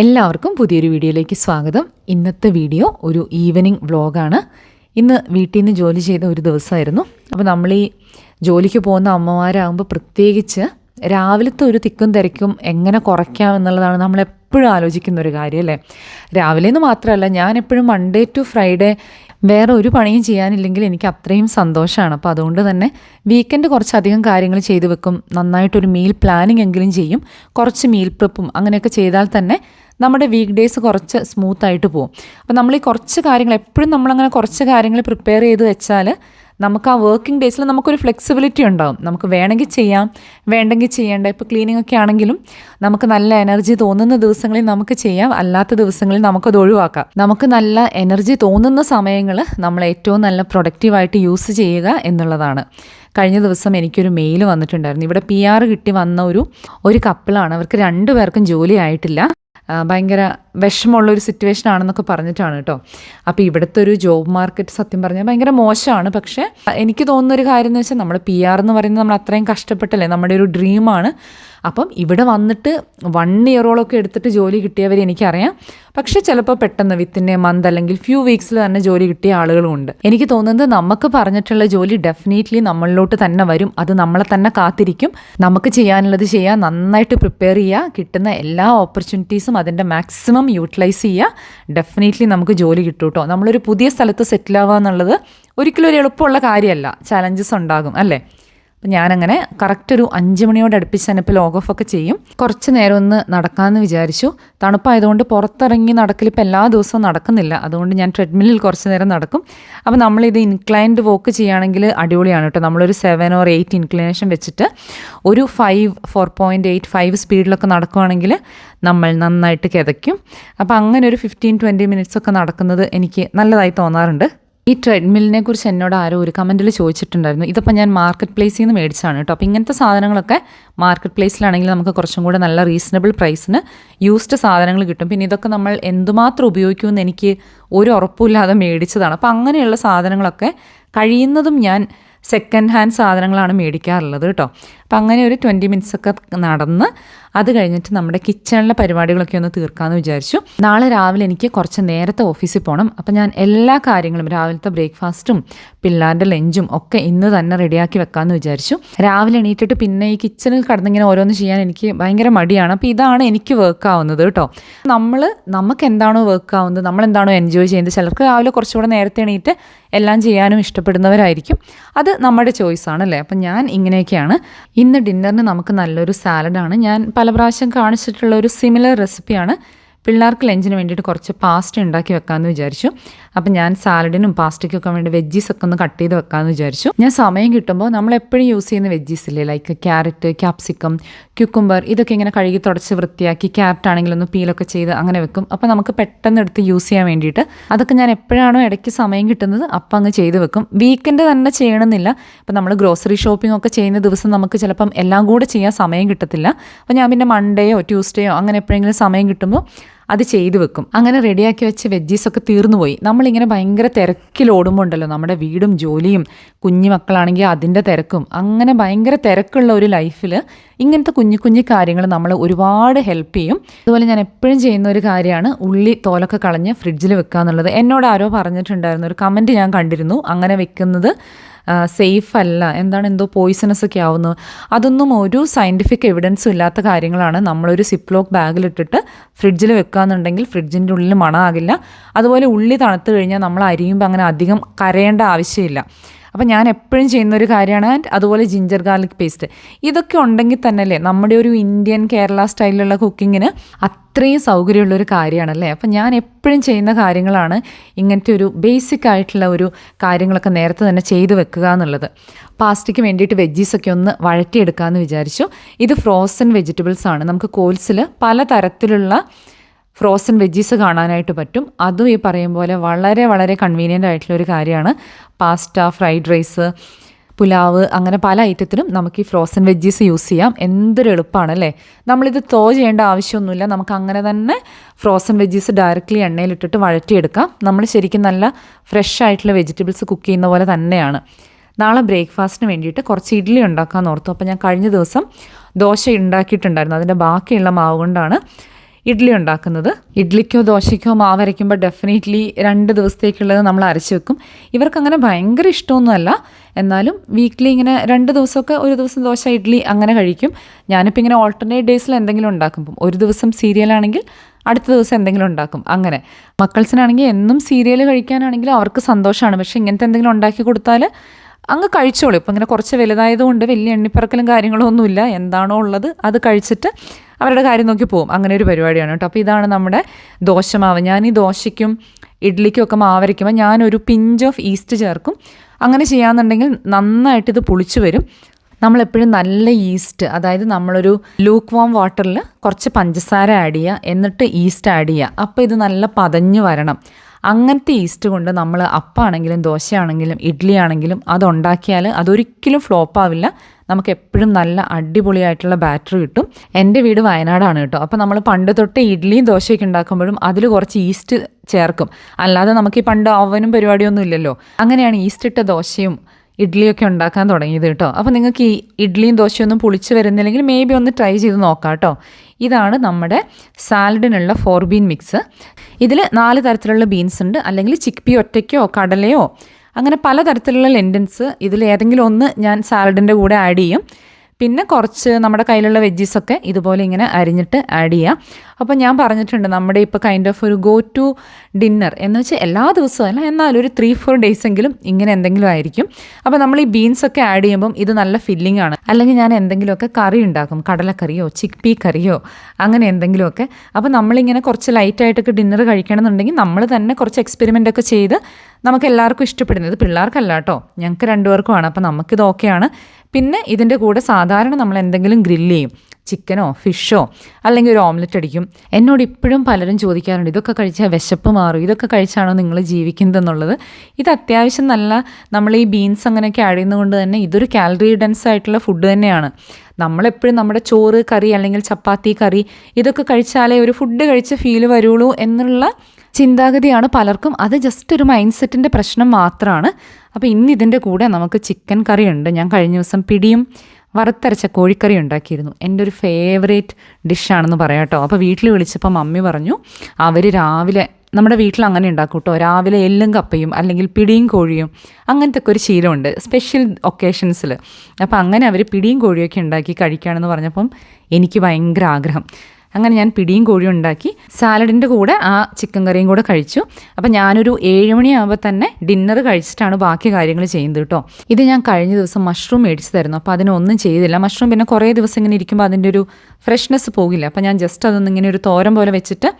എല്ലാവർക്കും പുതിയൊരു വീഡിയോയിലേക്ക് സ്വാഗതം. ഇന്നത്തെ വീഡിയോ ഒരു ഈവനിങ് വ്ളോഗാണ്. ഇന്ന് വീട്ടിൽ നിന്ന് ജോലി ചെയ്ത ഒരു ദിവസമായിരുന്നു. അപ്പോൾ നമ്മൾ ഈ ജോലിക്ക് പോകുന്ന അമ്മമാരാകുമ്പോൾ പ്രത്യേകിച്ച് രാവിലത്തെ ഒരു തിക്കും തിരക്കും എങ്ങനെ കുറയ്ക്കാം എന്നുള്ളതാണ് നമ്മൾ എപ്പോഴും ആലോചിക്കുന്ന ഒരു കാര്യം അല്ലേ? രാവിലെ എന്ന് മാത്രമല്ല ഞാൻ എപ്പോഴും മൺഡേ ടു ഫ്രൈഡേ വേറെ ഒരു പണിയും ചെയ്യാനില്ലെങ്കിൽ എനിക്ക് അത്രയും സന്തോഷമാണ്. അപ്പോൾ അതുകൊണ്ട് തന്നെ വീക്കെൻഡ് കുറച്ചധികം കാര്യങ്ങൾ ചെയ്തു വെക്കും. നന്നായിട്ടൊരു മീൽ പ്ലാനിങ് എങ്കിലും ചെയ്യും. കുറച്ച് മീൽ പ്രിപ്പും അങ്ങനെയൊക്കെ ചെയ്താൽ തന്നെ നമ്മുടെ വീക്ക് ഡേയ്സ് കുറച്ച് സ്മൂത്ത് ആയിട്ട് പോകും അപ്പോൾ നമ്മൾ ഈ കുറച്ച് കാര്യങ്ങൾ എപ്പോഴും നമ്മളങ്ങനെ കുറച്ച് കാര്യങ്ങൾ പ്രിപ്പയർ ചെയ്ത് വെച്ചാൽ നമുക്ക് ആ വർക്കിംഗ് ഡേയ്സിൽ നമുക്കൊരു ഫ്ലെക്സിബിലിറ്റി ഉണ്ടാവും. നമുക്ക് വേണമെങ്കിൽ ചെയ്യാം വേണ്ടെങ്കിൽ ചെയ്യേണ്ട. ഇപ്പോൾ ക്ലീനിങ് ഒക്കെ ആണെങ്കിലും നമുക്ക് നല്ല എനർജി തോന്നുന്ന ദിവസങ്ങളിൽ നമുക്ക് ചെയ്യാം. അല്ലാത്ത ദിവസങ്ങളിൽ നമുക്കത് ഒഴിവാക്കാം. നമുക്ക് നല്ല എനർജി തോന്നുന്ന സമയങ്ങൾ നമ്മൾ ഏറ്റവും നല്ല പ്രൊഡക്റ്റീവായിട്ട് യൂസ് ചെയ്യുക എന്നുള്ളതാണ്. കഴിഞ്ഞ ദിവസം എനിക്കൊരു മെയിൽ വന്നിട്ടുണ്ടായിരുന്നു. ഇവിടെ പി ആർ കിട്ടി വന്ന ഒരു ഒരു കപ്പിളാണ് അവർക്ക് രണ്ടുപേർക്കും ജോലി ആയിട്ടില്ല. ഭയങ്കര വിഷമമുള്ള ഒരു സിറ്റുവേഷൻ ആണെന്നൊക്കെ പറഞ്ഞിട്ടാണ് കേട്ടോ അപ്പോൾ ഇവിടുത്തെ ഒരു ജോബ് മാർക്കറ്റ് സത്യം പറഞ്ഞാൽ ഭയങ്കര മോശമാണ്. പക്ഷേ എനിക്ക് തോന്നുന്ന ഒരു കാര്യം എന്ന് വെച്ചാൽ നമ്മൾ പി ആർ എന്ന് പറയുന്നത് നമ്മൾ അത്രയും കഷ്ടപ്പെട്ടല്ലേ? നമ്മുടെ ഒരു ഡ്രീമാണ് അപ്പം ഇവിടെ വന്നിട്ട് വൺ ഇയറോളൊക്കെ എടുത്തിട്ട് ജോലി കിട്ടിയവർ എനിക്കറിയാം. പക്ഷേ ചിലപ്പോൾ പെട്ടെന്ന് വിത്തിൻ എ മന്ത് അല്ലെങ്കിൽ ഫ്യൂ വീക്സിൽ തന്നെ ജോലി കിട്ടിയ ആളുകളുമുണ്ട് എനിക്ക് തോന്നുന്നത് നമുക്ക് പറഞ്ഞിട്ടുള്ള ജോലി ഡെഫിനറ്റ്ലി നമ്മളിലോട്ട് തന്നെ വരും. അത് നമ്മളെ തന്നെ കാത്തിരിക്കും. നമുക്ക് ചെയ്യാനുള്ളത് ചെയ്യുക നന്നായിട്ട് പ്രിപ്പയർ ചെയ്യുക കിട്ടുന്ന എല്ലാ ഓപ്പർച്യൂണിറ്റീസും അതിന്റെ മാക്സിമം യൂട്ടിലൈസ് ചെയ്യുക. ഡെഫിനറ്റ്ലി നമുക്ക് ജോലി കിട്ടും കേട്ടോ നമ്മളൊരു പുതിയ സ്ഥലത്ത് സെറ്റിൽ ആവുക എന്നുള്ളത് ഒരിക്കലും ഒരു എളുപ്പമുള്ള കാര്യമല്ല. ചലഞ്ചസ് ഉണ്ടാകും അല്ലേ? അപ്പം ഞാനങ്ങനെ കറക്റ്റ് ഒരു അഞ്ച് മണിയോട് അടുപ്പിച്ച് തന്നെ ഇപ്പോൾ ലോഗ് ഓഫ് ഒക്കെ ചെയ്യും. കുറച്ച് നേരം ഒന്ന് നടക്കാമെന്ന് വിചാരിച്ചു. തണുപ്പായതുകൊണ്ട് പുറത്തിറങ്ങി നടക്കൽ ഇപ്പോൾ എല്ലാ ദിവസവും നടക്കുന്നില്ല. അതുകൊണ്ട് ഞാൻ ട്രെഡ്മില്ലിൽ കുറച്ച് നേരം നടക്കും. അപ്പോൾ നമ്മളിത് ഇൻക്ലൈൻഡ് വോക്ക് ചെയ്യുകയാണെങ്കിൽ അടിപൊളിയാണ് കേട്ടോ. നമ്മളൊരു സെവൻ ഓർ എയ്റ്റ് ഇൻക്ലിനേഷൻ വെച്ചിട്ട് ഒരു five four point eight five സ്പീഡിലൊക്കെ നടക്കുവാണെങ്കിൽ നമ്മൾ നന്നായിട്ട് കിതയ്ക്കും. അപ്പോൾ അങ്ങനെ ഒരു ഫിഫ്റ്റീൻ ട്വന്റി മിനിറ്റ്സ് ഒക്കെ നടക്കുന്നത് എനിക്ക് നല്ലതായി തോന്നാറുണ്ട്. ഈ ട്രെഡ്മില്ലിനെ കുറിച്ച് എന്നോട് ആരോ ഒരു കമന്റിൽ ചോദിച്ചിട്ടുണ്ടായിരുന്നു. ഇതിപ്പോൾ ഞാൻ മാർക്കറ്റ് പ്ലേസിൽ നിന്ന് മേടിച്ചാണ് കേട്ടോ അപ്പോൾ ഇങ്ങനത്തെ സാധനങ്ങളൊക്കെ മാർക്കറ്റ് പ്ലേസിലാണെങ്കിൽ നമുക്ക് കുറച്ചും കൂടെ നല്ല റീസണബിൾ പ്രൈസിന് യൂസ്ഡ് സാധനങ്ങൾ കിട്ടും. പിന്നെ ഇതൊക്കെ നമ്മൾ എന്തുമാത്രം ഉപയോഗിക്കുമെന്ന് എനിക്ക് ഒരു ഉറപ്പുമില്ലാതെ മേടിച്ചതാണ്. അപ്പോൾ അങ്ങനെയുള്ള സാധനങ്ങളൊക്കെ കഴിയുന്നതും ഞാൻ സെക്കൻഡ് ഹാൻഡ് സാധനങ്ങളാണ് മേടിക്കാറുള്ളത് കേട്ടോ അപ്പം അങ്ങനെ ഒരു ട്വന്റി മിനിറ്റ്സ് ഒക്കെ നടന്ന് അത് കഴിഞ്ഞിട്ട് നമ്മുടെ കിച്ചണിലെ പരിപാടികളൊക്കെ ഒന്ന് തീർക്കാമെന്ന് വിചാരിച്ചു. നാളെ രാവിലെ എനിക്ക് കുറച്ച് നേരത്തെ ഓഫീസിൽ പോകണം അപ്പം ഞാൻ എല്ലാ കാര്യങ്ങളും രാവിലത്തെ ബ്രേക്ക്ഫാസ്റ്റും പിള്ളേരുടെ ലഞ്ചും ഒക്കെ ഇന്ന് തന്നെ റെഡിയാക്കി വെക്കാമെന്ന് വിചാരിച്ചു. രാവിലെ എണീറ്റിട്ട് പിന്നെ ഈ കിച്ചണിൽ കടന്നിങ്ങനെ ഓരോന്ന് ചെയ്യാൻ എനിക്ക് ഭയങ്കര മടിയാണ്. അപ്പോൾ ഇതാണ് എനിക്ക് വർക്ക് ആവുന്നത് കേട്ടോ. നമ്മൾ നമുക്ക് എന്താണോ വർക്ക് ആവുന്നത് നമ്മൾ എന്താണോ എൻജോയ് ചെയ്യുന്നത് ചിലർക്ക് രാവിലെ കുറച്ചുകൂടെ നേരത്തെ എണീറ്റ് എല്ലാം ചെയ്യാനും ഇഷ്ടപ്പെടുന്നവരായിരിക്കും. അത് നമ്മുടെ ചോയ്സ് ആണല്ലേ? അപ്പം ഞാൻ ഇങ്ങനെയൊക്കെയാണ് ഇന്ന് ഡിന്നറിന് നമുക്ക് നല്ലൊരു സാലഡാണ്. ഞാൻ പല പ്രാവശ്യം കാണിച്ചിട്ടുള്ള ഒരു സിമിലർ റെസിപ്പിയാണ് പിള്ളേർക്ക് ലഞ്ചിന് വേണ്ടിയിട്ട് കുറച്ച് പാസ്റ്റ് ഉണ്ടാക്കി വെക്കാമെന്ന് വിചാരിച്ചു. അപ്പം ഞാൻ സാലഡിനും പാസ്റ്റയ്ക്കൊക്കെ വേണ്ടി വെജ്ജീസ് ഒക്കെ ഒന്ന് കട്ട് ചെയ്ത് വെക്കാമെന്ന് വിചാരിച്ചു. ഞാൻ സമയം കിട്ടുമ്പോൾ നമ്മൾ എപ്പോഴും യൂസ് ചെയ്യുന്ന വെജ്ജീസ് ഇല്ലേ? ലൈക്ക് ക്യാരറ്റ് ക്യാപ്സിക്കം ക്യുക്കുംബർ ഇതൊക്കെ ഇങ്ങനെ കഴുകി തുടച്ച് വൃത്തിയാക്കി ക്യാരറ്റ് ആണെങ്കിൽ ഒന്ന് പീലൊക്കെ ചെയ്ത് അങ്ങനെ വെക്കും. അപ്പോൾ നമുക്ക് പെട്ടെന്ന് എടുത്ത് യൂസ് ചെയ്യാൻ വേണ്ടിയിട്ട് അതൊക്കെ ഞാൻ എപ്പോഴാണോ ഇടയ്ക്ക് സമയം കിട്ടുന്നത് അപ്പം അങ്ങ് ചെയ്ത് വെക്കും. വീക്കെൻഡ് തന്നെ ചെയ്യണമെന്നില്ല. ഇപ്പം നമ്മൾ ഗ്രോസറി ഷോപ്പിംഗ് ഒക്കെ ചെയ്യുന്ന ദിവസം നമുക്ക് ചിലപ്പം എല്ലാം കൂടെ ചെയ്യാൻ സമയം കിട്ടത്തില്ല. അപ്പോൾ ഞാൻ പിന്നെ മൺഡേയോ ട്യൂസ്ഡേയോ അങ്ങനെ എപ്പോഴെങ്കിലും സമയം കിട്ടുമ്പോൾ അത് ചെയ്തു വെക്കും. അങ്ങനെ റെഡിയാക്കി വെച്ച വെജ്ജീസൊക്കെ ഒക്കെ തീർന്നു പോയി നമ്മളിങ്ങനെ ഭയങ്കര തിരക്കിലോടുമ്പോൾ ഉണ്ടല്ലോ നമ്മുടെ വീടും ജോലിയും കുഞ്ഞു മക്കളാണെങ്കിൽ അതിന്റെ തിരക്കും. അങ്ങനെ ഭയങ്കര തിരക്കുള്ള ഒരു ലൈഫിൽ ഇങ്ങനത്തെ കുഞ്ഞു കുഞ്ഞു കാര്യങ്ങൾ നമ്മൾ ഒരുപാട് ഹെൽപ്പ് ചെയ്യും. അതുപോലെ ഞാൻ എപ്പോഴും ചെയ്യുന്ന ഒരു കാര്യമാണ് ഉള്ളി തോലൊക്കെ കളഞ്ഞ് ഫ്രിഡ്ജിൽ വെക്കുക എന്നുള്ളത് എന്നോട് ആരോ പറഞ്ഞിട്ടുണ്ടായിരുന്നു. ഒരു കമന്റ് ഞാൻ കണ്ടിരുന്നു. അങ്ങനെ വെക്കുന്നത് സേഫ് അല്ല എന്താണ് എന്തോ പോയിസണസ് ഒക്കെ ആവുന്നു. അതൊന്നും ഒരു സയന്റിഫിക് എവിഡൻസും ഇല്ലാത്ത കാര്യങ്ങളാണ്. നമ്മളൊരു സിപ്ലോക്ക് ബാഗിലിട്ടിട്ട് ഫ്രിഡ്ജിൽ വെക്കുകയെന്നുണ്ടെങ്കിൽ ഫ്രിഡ്ജിന്റെ ഉള്ളിൽ മണമാകില്ല അതുപോലെ ഉള്ളി തണുത്ത് കഴിഞ്ഞാൽ നമ്മൾ അരിയുമ്പോൾ അങ്ങനെ അധികം കരയേണ്ട ആവശ്യമില്ല. അപ്പം ഞാൻ എപ്പോഴും ചെയ്യുന്ന ഒരു കാര്യമാണ് ആൻഡ് അതുപോലെ ജിഞ്ചർ ഗാർലിക് പേസ്റ്റ് ഇതൊക്കെ ഉണ്ടെങ്കിൽ തന്നെയല്ലേ നമ്മുടെ ഒരു ഇന്ത്യൻ കേരള സ്റ്റൈലിലുള്ള കുക്കിങ്ങിന് അത്രയും സൗകര്യമുള്ള ഒരു കാര്യമാണല്ലേ? അപ്പം ഞാൻ എപ്പോഴും ചെയ്യുന്ന കാര്യങ്ങളാണ് ഇങ്ങനത്തെ ഒരു ബേസിക് ആയിട്ടുള്ള ഒരു കാര്യങ്ങളൊക്കെ നേരത്തെ തന്നെ ചെയ്തു വെക്കുക എന്നുള്ളത്. പാസ്റ്റയ്ക്ക് വേണ്ടിയിട്ട് വെജീസൊക്കെ ഒന്ന് വഴറ്റിയെടുക്കാമെന്ന് വിചാരിച്ചു. ഇത് ഫ്രോസൺ വെജിറ്റബിൾസ് ആണ്. നമുക്ക് കോൾസിൽ പല തരത്തിലുള്ള ഫ്രോസൺ വെജ്ജീസ് കാണാനായിട്ട് പറ്റും. അതും ഈ പറയും പോലെ വളരെ വളരെ കൺവീനിയന്റ് ആയിട്ടുള്ള ഒരു കാര്യമാണ്. പാസ്റ്റ ഫ്രൈഡ് റൈസ് പുലാവ് അങ്ങനെ പല ഐറ്റത്തിനും നമുക്ക് ഈ ഫ്രോസൺ വെജ്ജീസ് യൂസ് ചെയ്യാം. എന്തൊരു എളുപ്പമാണ് അല്ലേ നമ്മളിത് തോ ചെയ്യേണ്ട ആവശ്യമൊന്നുമില്ല. നമുക്ക് അങ്ങനെ തന്നെ ഫ്രോസൺ വെജ്ജീസ് ഡയറക്റ്റ്ലി എണ്ണയിലിട്ടിട്ട് വഴറ്റിയെടുക്കാം. നമ്മൾ ശരിക്കും നല്ല ഫ്രഷ് ആയിട്ടുള്ള വെജിറ്റബിൾസ് കുക്ക് ചെയ്യുന്ന പോലെ തന്നെയാണ്. നാളെ ബ്രേക്ക്ഫാസ്റ്റിന് വേണ്ടിയിട്ട് കുറച്ച് ഇഡ്ഡലി ഉണ്ടാക്കാമെന്ന് ഓർത്തു. അപ്പോൾ ഞാൻ കഴിഞ്ഞ ദിവസം ദോശ ഉണ്ടാക്കിയിട്ടുണ്ടായിരുന്നു. അതിന്റെ ബാക്കിയുള്ള മാവ് കൊണ്ടാണ്. ഇഡ്ഡലി ഉണ്ടാക്കുന്നത്. ഇഡ്ഡലിക്കോ ദോശയ്ക്കോ മാവരയ്ക്കുമ്പോൾ ഡെഫിനറ്റ്ലി രണ്ട് ദിവസത്തേക്കുള്ളത് നമ്മൾ അരച്ച് വെക്കും. ഇവർക്കങ്ങനെ ഭയങ്കര ഇഷ്ടമൊന്നുമല്ല. എന്നാലും വീക്ക്ലി ഇങ്ങനെ രണ്ട് ദിവസമൊക്കെ ഒരു ദിവസം ദോശ ഇഡ്ഡലി അങ്ങനെ കഴിക്കും. ഞാനിപ്പോൾ ഇങ്ങനെ ഓൾട്ടർനേറ്റ് ഡേയ്സിൽ എന്തെങ്കിലും ഉണ്ടാക്കും. ഒരു ദിവസം സീരിയലാണെങ്കിൽ അടുത്ത ദിവസം എന്തെങ്കിലും ഉണ്ടാക്കും. അങ്ങനെ. മക്കൾസിനാണെങ്കിൽ എന്നും സീരിയൽ കഴിക്കാനാണെങ്കിൽ അവർക്ക് സന്തോഷമാണ്. പക്ഷേ ഇങ്ങനത്തെ എന്തെങ്കിലും ഉണ്ടാക്കി കൊടുത്താൽ അങ്ങ് കഴിച്ചോളൂ. ഇപ്പം ഇങ്ങനെ കുറച്ച് വലുതായതുകൊണ്ട് വലിയ എണ്ണിപ്പറക്കലും കാര്യങ്ങളൊന്നുമില്ല. എന്താണോ ഉള്ളത് അത് കഴിച്ചിട്ട് അവരുടെ കാര്യം നോക്കി പോകും അങ്ങനെ ഒരു പരിപാടിയാണ് കേട്ടോ. അപ്പോൾ ഇതാണ് നമ്മുടെ ദോശമാവ്. ഞാൻ ഈ ദോശയ്ക്കും ഇഡ്ഡലിക്കും ഒക്കെ മാവരയ്ക്കുമ്പോൾ ഞാനൊരു പിഞ്ച് ഓഫ് ഈസ്റ്റ് ചേർക്കും. അങ്ങനെ ചെയ്യാന്നുണ്ടെങ്കിൽ നന്നായിട്ട് ഇത് പുളിച്ചു വരും. നമ്മളെപ്പോഴും നല്ല ഈസ്റ്റ് അതായത് നമ്മളൊരു ലൂക്ക് വാം വാട്ടറിൽ കുറച്ച് പഞ്ചസാര ആഡ് ചെയ്യുക എന്നിട്ട് ഈസ്റ്റ് ആഡ് ചെയ്യുക. അപ്പോൾ ഇത് നല്ല പതഞ്ഞു വരണം. അങ്ങനത്തെ ഈസ്റ്റ് കൊണ്ട് നമ്മൾ അപ്പാണെങ്കിലും ദോശയാണെങ്കിലും ഇഡ്ഡലി ആണെങ്കിലും അതുണ്ടാക്കിയാൽ അതൊരിക്കലും ഫ്ലോപ്പ് ആവില്ല നമുക്ക് എപ്പോഴും നല്ല അടിപൊളിയായിട്ടുള്ള ബാറ്റർ കിട്ടും. എന്റെ വീട് വയനാടാണ് കേട്ടോ. അപ്പോൾ നമ്മൾ പണ്ട് തൊട്ട് ഇഡ്ഡലിയും ദോശയൊക്കെ ഉണ്ടാക്കുമ്പോഴും അതിൽ കുറച്ച് ഈസ്റ്റ് ചേർക്കും. അല്ലാതെ നമുക്ക് ഈ പണ്ട് ഓവനും പരിപാടിയൊന്നും ഇല്ലല്ലോ. അങ്ങനെയാണ് ഈസ്റ്റ് ഇട്ട ദോശയും ഇഡ്ഡലിയൊക്കെ ഉണ്ടാക്കാൻ തുടങ്ങിയത് കേട്ടോ. അപ്പോൾ നിങ്ങൾക്ക് ഈ ഇഡ്ഡലിയും ദോശയൊന്നും പുളിച്ച് വരുന്നില്ലെങ്കിൽ മേ ബി ഒന്ന് ട്രൈ ചെയ്ത് നോക്കാം കേട്ടോ. ഇതാണ് നമ്മുടെ സാലഡിനുള്ള ഫോർ ബീൻ മിക്സ് ഇതിൽ നാല് തരത്തിലുള്ള ബീൻസ് ഉണ്ട്. അല്ലെങ്കിൽ ചിക്പി ഒറ്റയ്ക്കോ കടലയോ അങ്ങനെ പല തരത്തിലുള്ള ലെൻഡൻസ് ഇതിൽ ഏതെങ്കിലും ഒന്ന് ഞാൻ സാലഡിന്റെ കൂടെ ആഡ് ചെയ്യും. പിന്നെ കുറച്ച് നമ്മുടെ കയ്യിലുള്ള വെജ്ജീസൊക്കെ ഇതുപോലെ ഇങ്ങനെ അരിഞ്ഞിട്ട് ആഡ് ചെയ്യാം. അപ്പോൾ ഞാൻ പറഞ്ഞിട്ടുണ്ട് നമ്മുടെ ഇപ്പോൾ കൈൻഡ് ഓഫ് ഒരു ഗോ ടു ഡിന്നർ എന്ന് വെച്ചാൽ എല്ലാ ദിവസവും അല്ല എന്നാലും ഒരു ത്രീ ഫോർ ഡേയ്സ് എങ്കിലും ഇങ്ങനെ എന്തെങ്കിലും ആയിരിക്കും. അപ്പോൾ നമ്മൾ ഈ ബീൻസൊക്കെ ആഡ് ചെയ്യുമ്പം ഇത് നല്ല ഫില്ലിംഗ് ആണ്. അല്ലെങ്കിൽ ഞാൻ എന്തെങ്കിലുമൊക്കെ കറി ഉണ്ടാക്കും കടലക്കറിയോ ചിക്പി കറിയോ അങ്ങനെ എന്തെങ്കിലുമൊക്കെ. അപ്പോൾ നമ്മളിങ്ങനെ കുറച്ച് ലൈറ്റായിട്ടൊക്കെ ഡിന്നർ കഴിക്കണമെന്നുണ്ടെങ്കിൽ നമ്മൾ തന്നെ കുറച്ച് എക്സ്പെരിമെന്റ് ഒക്കെ ചെയ്ത് നമുക്ക് എല്ലാവർക്കും ഇഷ്ടപ്പെടുന്നത് പിള്ളേർക്കല്ല കേട്ടോ ഞങ്ങൾക്ക് രണ്ടുപേർക്കുമാണ് അപ്പോൾ നമുക്കിത് ഓക്കെയാണ്. പിന്നെ ഇതിന്റെ കൂടെ സാധാരണ നമ്മൾ എന്തെങ്കിലും ഗ്രില്ല് ചെയ്യും. ചിക്കനോ ഫിഷോ അല്ലെങ്കിൽ ഒരു ഓംലെറ്റ് അടിക്കും. എന്നോട് ഇപ്പോഴും പലരും ചോദിക്കാറുണ്ട് ഇതൊക്കെ കഴിച്ചാൽ വിശപ്പ് മാറും? ഇതൊക്കെ കഴിച്ചാണോ നിങ്ങൾ ജീവിക്കുന്നത് എന്നുള്ളത്? ഇത് അത്യാവശ്യം നല്ല നമ്മൾ ഈ ബീൻസ് അങ്ങനെയൊക്കെ അഴിയുന്നതുകൊണ്ട് തന്നെ ഇതൊരു കാലറി ഡെൻസ് ആയിട്ടുള്ള ഫുഡ് തന്നെയാണ്. നമ്മളെപ്പോഴും നമ്മുടെ ചോറ് കറി അല്ലെങ്കിൽ ചപ്പാത്തി കറി ഇതൊക്കെ കഴിച്ചാലേ ഒരു ഫുഡ് കഴിച്ച ഫീൽ വരുള്ളൂ എന്നുള്ള ചിന്താഗതിയാണ് പലർക്കും. അത് ജസ്റ്റ് ഒരു മൈൻഡ് സെറ്റിന്റെ പ്രശ്നം മാത്രമാണ് അപ്പോൾ ഇന്ന് ഇതിന്റെ കൂടെ നമുക്ക് ചിക്കൻ കറി ഉണ്ട് ഞാൻ കഴിഞ്ഞ ദിവസം പിടിയും വറുത്തരച്ച കോഴിക്കറി ഉണ്ടാക്കിയിരുന്നു. എന്റെ ഒരു ഫേവറേറ്റ് ഡിഷാണെന്ന് പറയാം കേട്ടോ. അപ്പോൾ വീട്ടിൽ വിളിച്ചപ്പോൾ മമ്മി പറഞ്ഞു അവർ രാവിലെ നമ്മുടെ വീട്ടിൽ അങ്ങനെ ഉണ്ടാക്കും കേട്ടോ. രാവിലെ എല്ലും കപ്പയും അല്ലെങ്കിൽ പിടിയും കോഴിയും അങ്ങനത്തെ ഒക്കെ ഒരു ശീലമുണ്ട്. സ്പെഷ്യൽ ഒക്കേഷൻസിൽ അപ്പോൾ അങ്ങനെ അവർ പിടിയും കോഴിയൊക്കെ ഉണ്ടാക്കി കഴിക്കുകയാണെന്ന് പറഞ്ഞപ്പം എനിക്ക് ഭയങ്കര ആഗ്രഹം. അങ്ങനെ ഞാൻ പിടിയും കോഴിയും ഉണ്ടാക്കി സാലഡിന്റെ കൂടെ ആ ചിക്കൻ കറിയും കൂടെ കഴിച്ചു. അപ്പം ഞാനൊരു ഏഴ് മണിയാകുമ്പോൾ തന്നെ ഡിന്നർ കഴിച്ചിട്ടാണ് ബാക്കി കാര്യങ്ങൾ ചെയ്യുന്നത് കേട്ടോ. ഇത് ഞാൻ കഴിഞ്ഞ ദിവസം മഷ്റൂം മേടിച്ചു തരുന്നു. അപ്പോൾ അതിനൊന്നും ചെയ്തില്ല. മഷ്റൂം പിന്നെ കുറേ ദിവസം ഇങ്ങനെ ഇരിക്കുമ്പോൾ അതിന്റെ ഒരു ഫ്രഷ്നെസ് പോകില്ല. അപ്പോൾ ഞാൻ ജസ്റ്റ് അതൊന്നും ഇങ്ങനെ ഒരു തോരം പോലെ വെച്ചിട്ട്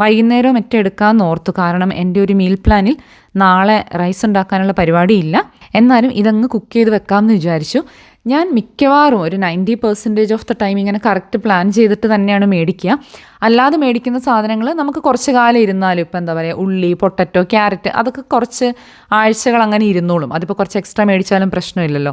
വൈകുന്നേരം മറ്റേ എടുക്കാമെന്ന് ഓർത്തു. കാരണം എന്റെ ഒരു മീൽ പ്ലാനിൽ നാളെ റൈസ് ഉണ്ടാക്കാനുള്ള പരിപാടിയില്ല. എന്നാലും ഇതങ്ങ് കുക്ക് ചെയ്ത് വെക്കാമെന്ന് വിചാരിച്ചു. ഞാൻ മിക്കവാറും ഒരു ninety percentage of the time ഇങ്ങനെ കറക്റ്റ് പ്ലാൻ ചെയ്തിട്ട് തന്നെയാണ് മേടിക്കുക. അല്ലാതെ മേടിക്കുന്ന സാധനങ്ങൾ നമുക്ക് കുറച്ച് കാലം ഇരുന്നാലും ഇപ്പോൾ എന്താ പറയുക ഉള്ളി പൊട്ടറ്റോ ക്യാരറ്റ് അതൊക്കെ കുറച്ച് ആഴ്ചകൾ അങ്ങനെ ഇരുന്നോളും. അതിപ്പോൾ കുറച്ച് എക്സ്ട്രാ മേടിച്ചാലും പ്രശ്നമില്ലല്ലോ.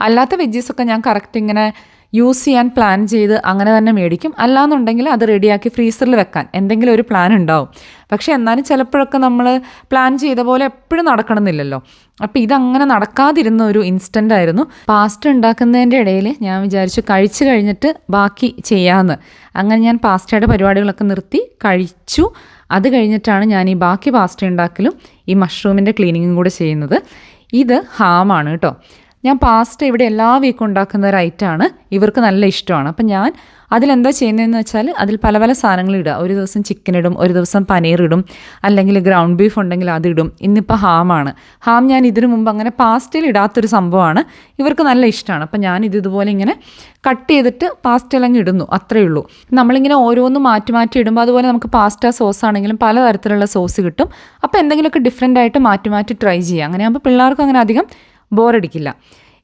അല്ലാത്ത വെജീസൊക്കെ ഞാൻ കറക്റ്റ് ഇങ്ങനെ യൂസ് ചെയ്യാൻ പ്ലാൻ ചെയ്ത് അങ്ങനെ തന്നെ മേടിക്കും. അല്ലാന്നുണ്ടെങ്കിൽ അത് റെഡിയാക്കി ഫ്രീസറിൽ വെക്കാൻ. എന്തെങ്കിലും ഒരു പ്ലാൻ ഉണ്ടാവും. പക്ഷേ എന്നാലും ചിലപ്പോഴൊക്കെ നമ്മൾ പ്ലാൻ ചെയ്ത പോലെ എപ്പോഴും നടക്കണമെന്നില്ലല്ലോ. അപ്പോൾ ഇതങ്ങനെ നടക്കാതിരുന്ന ഒരു ഇൻസ്റ്റന്റ് ആയിരുന്നു. പാസ്റ്റ് ഉണ്ടാക്കുന്നതിന്റെ ഇടയിൽ ഞാൻ വിചാരിച്ചു കഴിച്ചു കഴിഞ്ഞിട്ട് ബാക്കി ചെയ്യാമെന്ന് അങ്ങനെ ഞാൻ പാസ്റ്റയുടെ പരിപാടികളൊക്കെ നിർത്തി കഴിച്ചു. അത് കഴിഞ്ഞിട്ടാണ് ഞാൻ ഈ ബാക്കി പാസ്റ്റ ഉണ്ടാക്കലും ഈ മഷ്റൂമിന്റെ ക്ലീനിങ്ങും കൂടെ ചെയ്യുന്നത്. ഇത് ഹാമാണ് കേട്ടോ. ഞാൻ പാസ്റ്റ ഇവിടെ എല്ലാ വീക്കും ഉണ്ടാക്കുന്ന ഒരു ഇവർക്ക് നല്ല ഇഷ്ടമാണ്. അപ്പം ഞാൻ അതിലെന്താ ചെയ്യുന്നതെന്ന് വെച്ചാൽ അതിൽ പല പല സാധനങ്ങൾ ഇടുക. ഒരു ദിവസം ചിക്കൻ ഇടും ഒരു ദിവസം പനീർ ഇടും അല്ലെങ്കിൽ ഗ്രൗണ്ട് ബീഫ് ഉണ്ടെങ്കിൽ അതിടും ഇന്നിപ്പോൾ ഹാമാണ് ഹാം ഞാൻ ഇതിനു മുമ്പ് അങ്ങനെ പാസ്റ്റയിൽ ഇടാത്തൊരു സംഭവമാണ്. ഇവർക്ക് നല്ല ഇഷ്ടമാണ്. അപ്പം ഞാൻ ഇത് ഇതുപോലെ ഇങ്ങനെ കട്ട് ചെയ്തിട്ട് പാസ്റ്റയിലങ്ങ് ഇടുന്നു. അത്രയേ ഉള്ളൂ. നമ്മളിങ്ങനെ ഓരോന്ന് മാറ്റി മാറ്റി ഇടുമ്പോൾ അതുപോലെ നമുക്ക് പാസ്റ്റ സോസ് ആണെങ്കിലും പല തരത്തിലുള്ള സോസ് കിട്ടും. അപ്പോൾ എന്തെങ്കിലുമൊക്കെ ഡിഫറെന്റ് ആയിട്ട് മാറ്റി മാറ്റി ട്രൈ ചെയ്യുക അങ്ങനെ ആകുമ്പോൾ പിള്ളേർക്കും അങ്ങനെ അധികം ബോറടിക്കില്ല.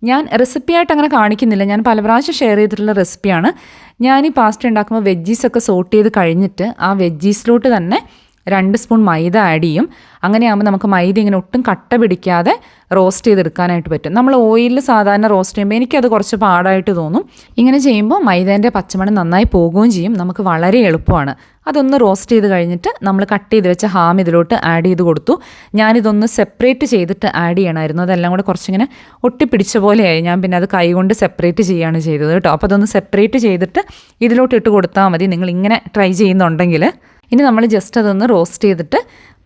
ഞാൻ റെസിപ്പിയായിട്ട് അങ്ങനെ കാണിക്കുന്നില്ല. ഞാൻ പല പ്രാവശ്യം ഷെയർ ചെയ്തിട്ടുള്ള റെസിപ്പിയാണ്. ഞാൻ ഈ പാസ്റ്റ ഉണ്ടാക്കുമ്പോൾ വെജ്ജീസൊക്കെ സോട്ട് ചെയ്ത് കഴിഞ്ഞിട്ട് ആ വെജ്ജീസിലോട്ട് തന്നെ രണ്ട് സ്പൂൺ മൈദ ആഡ് ചെയ്യും. അങ്ങനെയാകുമ്പോൾ നമുക്ക് മൈദ ഇങ്ങനെ ഒട്ടും കട്ട പിടിക്കാതെ റോസ്റ്റ് ചെയ്തെടുക്കാനായിട്ട് പറ്റും. നമ്മൾ ഓയിലിൽ സാധാരണ റോസ്റ്റ് ചെയ്യുമ്പോൾ എനിക്കത് കുറച്ച് പാടായിട്ട് തോന്നും. ഇങ്ങനെ ചെയ്യുമ്പോൾ മൈദേന്റെ പച്ചമണം നന്നായി പോകുകയും ചെയ്യും. നമുക്ക് വളരെ എളുപ്പമാണ്. അതൊന്ന് റോസ്റ്റ് ചെയ്ത് കഴിഞ്ഞിട്ട് നമ്മൾ കട്ട് ചെയ്ത് വെച്ച ഹാം ഇതിലോട്ട് ആഡ് ചെയ്ത് കൊടുത്തു. ഞാനിതൊന്ന് സെപ്പറേറ്റ് ചെയ്തിട്ട് ആഡ് ചെയ്യണമായിരുന്നു. അതെല്ലാം കൂടെ കുറച്ചിങ്ങനെ ഒട്ടിപ്പിടിച്ച പോലെയായി. ഞാൻ പിന്നെ അത് കൈകൊണ്ട് സെപ്പറേറ്റ് ചെയ്യുകയാണ് ചെയ്തത് കേട്ടോ. അപ്പോൾ അതൊന്ന് സെപ്പറേറ്റ് ചെയ്തിട്ട് ഇതിലോട്ട് ഇട്ട് കൊടുത്താൽ മതി. നിങ്ങൾ ഇങ്ങനെ ട്രൈ ചെയ്യുന്നുണ്ടെങ്കിൽ ഇനി നമ്മൾ ജസ്റ്റ് അതൊന്ന് റോസ്റ്റ് ചെയ്തിട്ട്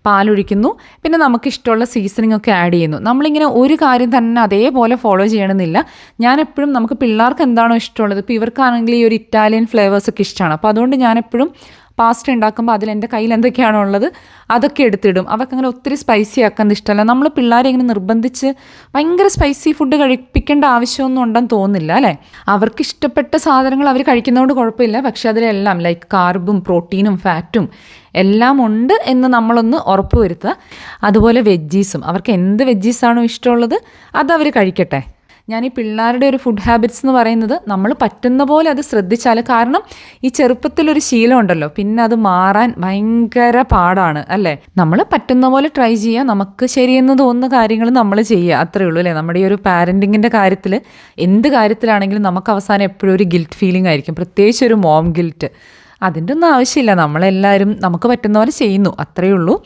പാലൊഴിക്കുന്നു. പിന്നെ നമുക്ക് ഇഷ്ടമുള്ള സീസണിംഗ് ഒക്കെ ആഡ് ചെയ്യുന്നു. നമ്മളിങ്ങനെ ഒരു കാര്യം തന്നെ അതേപോലെ ഫോളോ ചെയ്യണമെന്നില്ല. ഞാൻ എപ്പോഴും നമുക്ക് പിള്ളേർക്ക് എന്താണോ ഇഷ്ടമുള്ളത്. ഇപ്പോൾ ഇവർക്കാണെങ്കിൽ ഈ ഒരു ഇറ്റാലിയൻ ഫ്ലേവേഴ്സ് ഒക്കെ ഇഷ്ടമാണ്. അപ്പോൾ അതുകൊണ്ട് ഞാൻ എപ്പോഴും പാസ്റ്റ ഉണ്ടാക്കുമ്പോൾ അതിൽ എന്റെ കയ്യിൽ എന്തൊക്കെയാണോ ഉള്ളത് അതൊക്കെ എടുത്തിടും. അവർക്ക് അങ്ങനെ ഒത്തിരി സ്പൈസി ആക്കുന്നത് ഇഷ്ടമല്ല. നമ്മൾ പിള്ളേരെ ഇങ്ങനെ നിർബന്ധിച്ച് ഭയങ്കര സ്പൈസി ഫുഡ് കഴിപ്പിക്കേണ്ട ആവശ്യമൊന്നും ഉണ്ടെന്ന് തോന്നുന്നില്ല അല്ലേ? അവർക്ക് ഇഷ്ടപ്പെട്ട സാധനങ്ങൾ അവർ കഴിക്കുന്നതുകൊണ്ട് കുഴപ്പമില്ല. പക്ഷേ അതിലെല്ലാം ലൈക്ക് കാർബും പ്രോട്ടീനും ഫാറ്റും എല്ലാം ഉണ്ട് എന്ന് നമ്മളൊന്ന് ഉറപ്പ് വരുത്തുക അതുപോലെ വെജ്ജീസും അവർക്ക് എന്ത് വെജ്ജീസാണോ ഇഷ്ടമുള്ളത് അത് അവർ കഴിക്കട്ടെ. ഞാൻ ഈ പിള്ളേരുടെ ഒരു ഫുഡ് ഹാബിറ്റ്സ് എന്ന് പറയുന്നത് നമ്മൾ പറ്റുന്ന പോലെ അത് ശ്രദ്ധിച്ചാൽ കാരണം ഈ ചെറുപ്പത്തിലൊരു ശീലം ഉണ്ടല്ലോ. പിന്നെ അത് മാറാൻ ഭയങ്കര പാടാണ് അല്ലേ? നമ്മൾ പറ്റുന്ന പോലെ ട്രൈ ചെയ്യുക. നമുക്ക് ശരിയെന്ന് തോന്നുന്ന കാര്യങ്ങൾ നമ്മൾ ചെയ്യുക. അത്രേ ഉള്ളൂ അല്ലേ? നമ്മുടെ ഈ ഒരു പാരന്റിങ്ങിന്റെ കാര്യത്തിൽ എന്ത് കാര്യത്തിലാണെങ്കിലും നമുക്ക് അവസാനം എപ്പോഴും ഒരു ഗിൽറ്റ് ഫീലിംഗ് ആയിരിക്കും. പ്രത്യേകിച്ച് ഒരു മോം ഗിൽറ്റ് അതിന്റെ ഒന്നും ആവശ്യമില്ല. നമ്മളെല്ലാവരും നമുക്ക് പറ്റുന്ന പോലെ ചെയ്യുന്നു. അത്രയേ ഉള്ളൂ.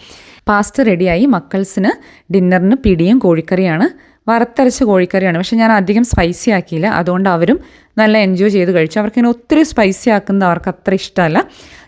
പാസ്റ്റ് റെഡിയായി മക്കൾസിന് ഡിന്നറിന് പിടിയും കോഴിക്കറിയാണ്. വറുത്തരച്ച കോഴിക്കറിയാണ്. പക്ഷെ ഞാൻ അധികം സ്പൈസി ആക്കിയില്ല. അതുകൊണ്ട് അവരും നല്ല എൻജോയ് ചെയ്ത് കഴിച്ചു. അവർക്കിങ്ങനെ ഒത്തിരി സ്പൈസി ആക്കുന്നത് അവർക്ക് അത്ര ഇഷ്ടമല്ല.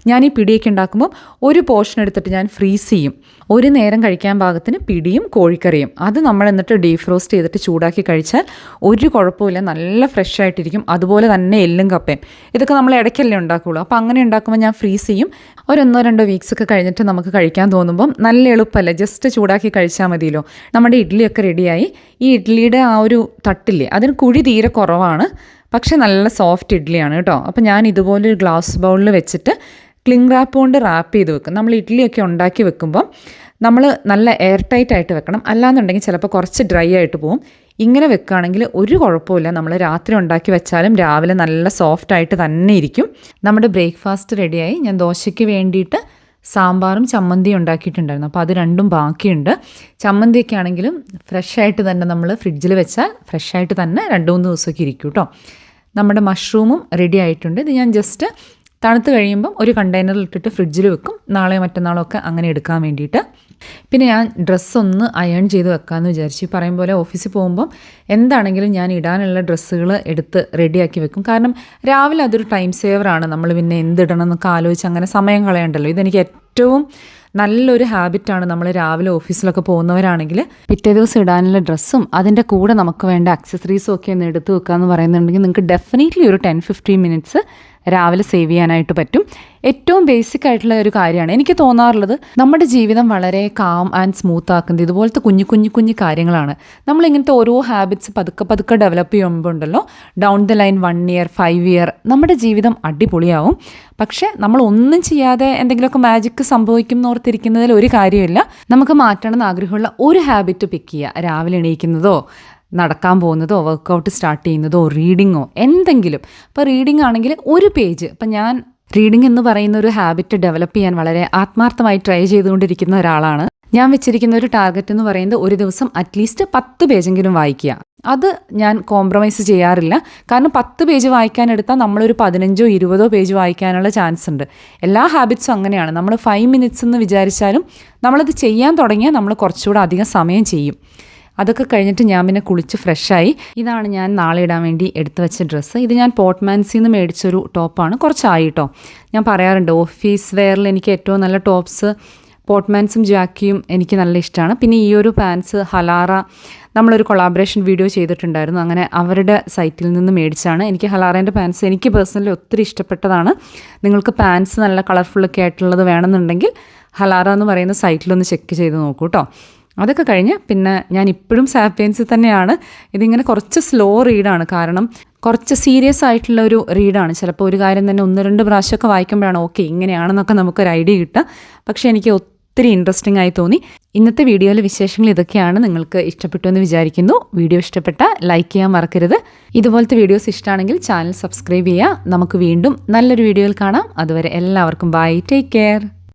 ഞാൻ ഈ പിടിയൊക്കെ ഉണ്ടാക്കുമ്പോൾ ഒരു പോർഷൻ എടുത്തിട്ട് ഞാൻ ഫ്രീസ് ചെയ്യും. ഒരു നേരം കഴിക്കാൻ പാകത്തിന് പിടിയും കോഴിക്കറിയും. അത് നമ്മൾ എന്നിട്ട് ഡീഫ്രോസ്റ്റ് ചെയ്തിട്ട് ചൂടാക്കി കഴിച്ചാൽ ഒരു കുഴപ്പമില്ല നല്ല ഫ്രഷ് ആയിട്ടിരിക്കും. അതുപോലെ തന്നെ എല്ലും കപ്പയും. ഇതൊക്കെ നമ്മൾ ഇടയ്ക്കല്ലേ ഉണ്ടാക്കുകയുള്ളൂ അപ്പോൾ അങ്ങനെ ഉണ്ടാക്കുമ്പോൾ ഞാൻ ഫ്രീസ് ചെയ്യും. ഒരൊന്നോ രണ്ടോ വീക്സ് ഒക്കെ കഴിഞ്ഞിട്ട് നമുക്ക് കഴിക്കാൻ തോന്നുമ്പം നല്ല എളുപ്പമല്ലേ? ജസ്റ്റ് ചൂടാക്കി കഴിച്ചാൽ മതിയല്ലോ. നമ്മുടെ ഇഡ്ഡലിയൊക്കെ റെഡിയായി ഈ ഇഡ്ഡലിയുടെ ആ ഒരു തട്ടില്ലേ അതിന് കുഴി തീരെ കുറവാണ്. പക്ഷേ നല്ല സോഫ്റ്റ് ഇഡ്ഡലിയാണ് കേട്ടോ. അപ്പോൾ ഞാൻ ഇതുപോലെ ഒരു ഗ്ലാസ് ബൗളിൽ വെച്ചിട്ട് ക്ലിംഗ് റാപ്പ് കൊണ്ട് റാപ്പ് ചെയ്ത് വെക്കും. നമ്മൾ ഇഡ്ഡലിയൊക്കെ ഉണ്ടാക്കി വെക്കുമ്പം നമ്മൾ നല്ല എയർ ടൈറ്റ് ആയിട്ട് വെക്കണം. അല്ലാന്നുണ്ടെങ്കിൽ ചിലപ്പോൾ കുറച്ച് ഡ്രൈ ആയിട്ട് പോകും ഇങ്ങനെ വെക്കുകയാണെങ്കിൽ ഒരു കുഴപ്പമില്ല നമ്മൾ രാത്രി ഉണ്ടാക്കി വെച്ചാലും രാവിലെ നല്ല സോഫ്റ്റ് ആയിട്ട് തന്നെ ഇരിക്കും. നമ്മുടെ ബ്രേക്ക്ഫാസ്റ്റ് റെഡിയായി ഞാൻ ദോശയ്ക്ക് വേണ്ടിയിട്ട് സാമ്പാറും ചമ്മന്തിയും ഉണ്ടാക്കിയിട്ടുണ്ടായിരുന്നു. അപ്പോൾ അത് രണ്ടും ബാക്കിയുണ്ട്. ചമ്മന്തിയൊക്കെ ആണെങ്കിലും ഫ്രഷായിട്ട് തന്നെ നമ്മൾ ഫ്രിഡ്ജിൽ വെച്ചാൽ ഫ്രഷായിട്ട് തന്നെ രണ്ട് മൂന്ന് ദിവസമൊക്കെ ഇരിക്കും കേട്ടോ. നമ്മുടെ മഷ്റൂമും റെഡി ആയിട്ടുണ്ട്. ഇത് ഞാൻ ജസ്റ്റ് തണുത്ത് കഴിയുമ്പം ഒരു കണ്ടെയ്നറിൽ ഇട്ടിട്ട് ഫ്രിഡ്ജിൽ വെക്കും. നാളെ മറ്റന്നാളോ ഒക്കെ അങ്ങനെ എടുക്കാൻ വേണ്ടിയിട്ട്. പിന്നെ ഞാൻ ഡ്രസ്സൊന്ന് അയൺ ചെയ്ത് വെക്കാമെന്ന് വിചാരിച്ചു പറയും പോലെ ഓഫീസിൽ പോകുമ്പം എന്താണെങ്കിലും ഞാൻ ഇടാനുള്ള ഡ്രസ്സുകൾ എടുത്ത് റെഡിയാക്കി വെക്കും. കാരണം രാവിലെ അതൊരു ടൈം സേവറാണ് നമ്മൾ പിന്നെ എന്തിടണം എന്നൊക്കെ ആലോചിച്ച് അങ്ങനെ സമയം കളയണ്ടല്ലോ. ഇതെനിക്ക് ഏറ്റവും നല്ലൊരു ഹാബിറ്റാണ് നമ്മൾ രാവിലെ ഓഫീസിലൊക്കെ പോകുന്നവരാണെങ്കിൽ പിറ്റേ ദിവസം ഇടാനുള്ള ഡ്രസ്സും അതിന്റെ കൂടെ നമുക്ക് വേണ്ട അക്സസറീസും ഒക്കെ ഒന്ന് എടുത്ത് വെക്കുക എന്ന് പറയുന്നുണ്ടെങ്കിൽ നിങ്ങൾക്ക് ഡെഫിനറ്റ്ലി ഒരു ടെൻ ഫിഫ്റ്റീൻ മിനിറ്റ്സ് രാവിലെ സേവ് ചെയ്യാനായിട്ട് പറ്റും. ഏറ്റവും ബേസിക് ആയിട്ടുള്ള ഒരു കാര്യമാണ്. എനിക്ക് തോന്നാറുള്ളത് നമ്മുടെ ജീവിതം വളരെ കാം ആൻഡ് സ്മൂത്ത് ആക്കുന്നത് ഇതുപോലത്തെ കുഞ്ഞു കുഞ്ഞു കുഞ്ഞു കാര്യങ്ങളാണ്. നമ്മൾ ഇങ്ങനത്തെ ഓരോ ഹാബിറ്റ്സ് പതുക്കെ പതുക്കെ ഡെവലപ്പ് ചെയ്യുമ്പോൾ ഉണ്ടല്ലോ down the line one year five year നമ്മുടെ ജീവിതം അടിപൊളിയാവും. പക്ഷേ നമ്മൾ ഒന്നും ചെയ്യാതെ എന്തെങ്കിലുമൊക്കെ മാജിക്ക് സംഭവിക്കും എന്നോർത്തിരിക്കുന്നതിൽ ഒരു കാര്യമില്ല. നമുക്ക് മാറ്റണമെന്ന് ആഗ്രഹമുള്ള ഒരു ഹാബിറ്റ് പിക്ക് ചെയ്യുക. രാവിലെ എണീക്കുന്നതോ നടക്കാൻ പോകുന്നതോ വർക്കൗട്ട് സ്റ്റാർട്ട് ചെയ്യുന്നതോ റീഡിങ്ങോ എന്തെങ്കിലും. ഇപ്പോൾ റീഡിംഗ് ആണെങ്കിൽ ഒരു പേജ് ഇപ്പം ഞാൻ റീഡിംഗ് എന്ന് പറയുന്ന ഒരു ഹാബിറ്റ് ഡെവലപ്പ് ചെയ്യാൻ വളരെ ആത്മാർത്ഥമായി ട്രൈ ചെയ്തുകൊണ്ടിരിക്കുന്ന ഒരാളാണ്. ഞാൻ വെച്ചിരിക്കുന്ന ഒരു ടാർഗറ്റ് എന്ന് പറയുന്നത് ഒരു ദിവസം അറ്റ്ലീസ്റ്റ് പത്ത് പേജെങ്കിലും വായിക്കുക. അത് ഞാൻ കോംപ്രമൈസ് ചെയ്യാറില്ല. കാരണം പത്ത് പേജ് വായിക്കാനെടുത്താൽ നമ്മളൊരു പതിനഞ്ചോ ഇരുപതോ പേജ് വായിക്കാനുള്ള ചാൻസ് ഉണ്ട്. എല്ലാ ഹാബിറ്റ്സും അങ്ങനെയാണ്. നമ്മൾ ഫൈവ് മിനിറ്റ്സ് എന്ന് വിചാരിച്ചാലും നമ്മളത് ചെയ്യാൻ തുടങ്ങിയാൽ നമ്മൾ കുറച്ചുകൂടെ അധികം സമയം ചെയ്യും. അതൊക്കെ കഴിഞ്ഞിട്ട് ഞാൻ പിന്നെ കുളിച്ച് ഫ്രഷായി. ഇതാണ് ഞാൻ നാളെ ഇടാൻ വേണ്ടി എടുത്തു വെച്ച ഡ്രസ്സ്. ഇത് ഞാൻ പോർട്ട്മാൻസിൽ നിന്ന് മേടിച്ചൊരു ടോപ്പാണ്. കുറച്ചായി കേട്ടോ ഞാൻ പറയാറുണ്ട് ഓഫീസ് വെയറിൽ എനിക്ക് ഏറ്റവും നല്ല ടോപ്സ് പോട്ട്മാൻസും ജാക്കിയും എനിക്ക് നല്ല ഇഷ്ടമാണ് പിന്നെ ഈ ഒരു പാൻസ് ഹലാറ നമ്മളൊരു കൊളാബറേഷൻ വീഡിയോ ചെയ്തിട്ടുണ്ടായിരുന്നു. അങ്ങനെ അവരുടെ സൈറ്റിൽ നിന്ന് മേടിച്ചാണ്. എനിക്ക് ഹലാറേന്റെ പാൻസ് എനിക്ക് പേഴ്സണലി ഒത്തിരി ഇഷ്ടപ്പെട്ടതാണ്. നിങ്ങൾക്ക് പാൻസ് നല്ല കളർഫുള്ളൊക്കെ ആയിട്ടുള്ളത് വേണമെന്നുണ്ടെങ്കിൽ ഹലാറ എന്ന് പറയുന്ന സൈറ്റിലൊന്ന് ചെക്ക് ചെയ്ത് നോക്കൂ കേട്ടോ അതൊക്കെ കഴിഞ്ഞ് പിന്നെ ഞാൻ ഇപ്പോഴും സാപ്പിയൻസിൽ തന്നെയാണ്. ഇതിങ്ങനെ കുറച്ച് സ്ലോ റീഡാണ് കാരണം കുറച്ച് സീരിയസ് ആയിട്ടുള്ള ഒരു റീഡാണ് ചിലപ്പോൾ ഒരു കാര്യം തന്നെ ഒന്ന് രണ്ട് പ്രാവശ്യമൊക്കെ വായിക്കുമ്പോഴാണ് ഓക്കെ ഇങ്ങനെയാണെന്നൊക്കെ നമുക്കൊരു ഐഡിയ കിട്ടുക. പക്ഷേ എനിക്ക് ഒത്തിരി ഇൻട്രസ്റ്റിംഗ് ആയി തോന്നി. ഇന്നത്തെ വീഡിയോയിലെ വിശേഷങ്ങൾ ഇതൊക്കെയാണ് നിങ്ങൾക്ക് ഇഷ്ടപ്പെട്ടു എന്ന് വിചാരിക്കുന്നു. വീഡിയോ ഇഷ്ടപ്പെട്ട ലൈക്ക് ചെയ്യാൻ മറക്കരുത്. ഇതുപോലത്തെ വീഡിയോസ് ഇഷ്ടമാണെങ്കിൽ ചാനൽ സബ്സ്ക്രൈബ് ചെയ്യുക. നമുക്ക് വീണ്ടും നല്ലൊരു വീഡിയോയിൽ കാണാം. അതുവരെ എല്ലാവർക്കും ബൈ ടേക്ക് കെയർ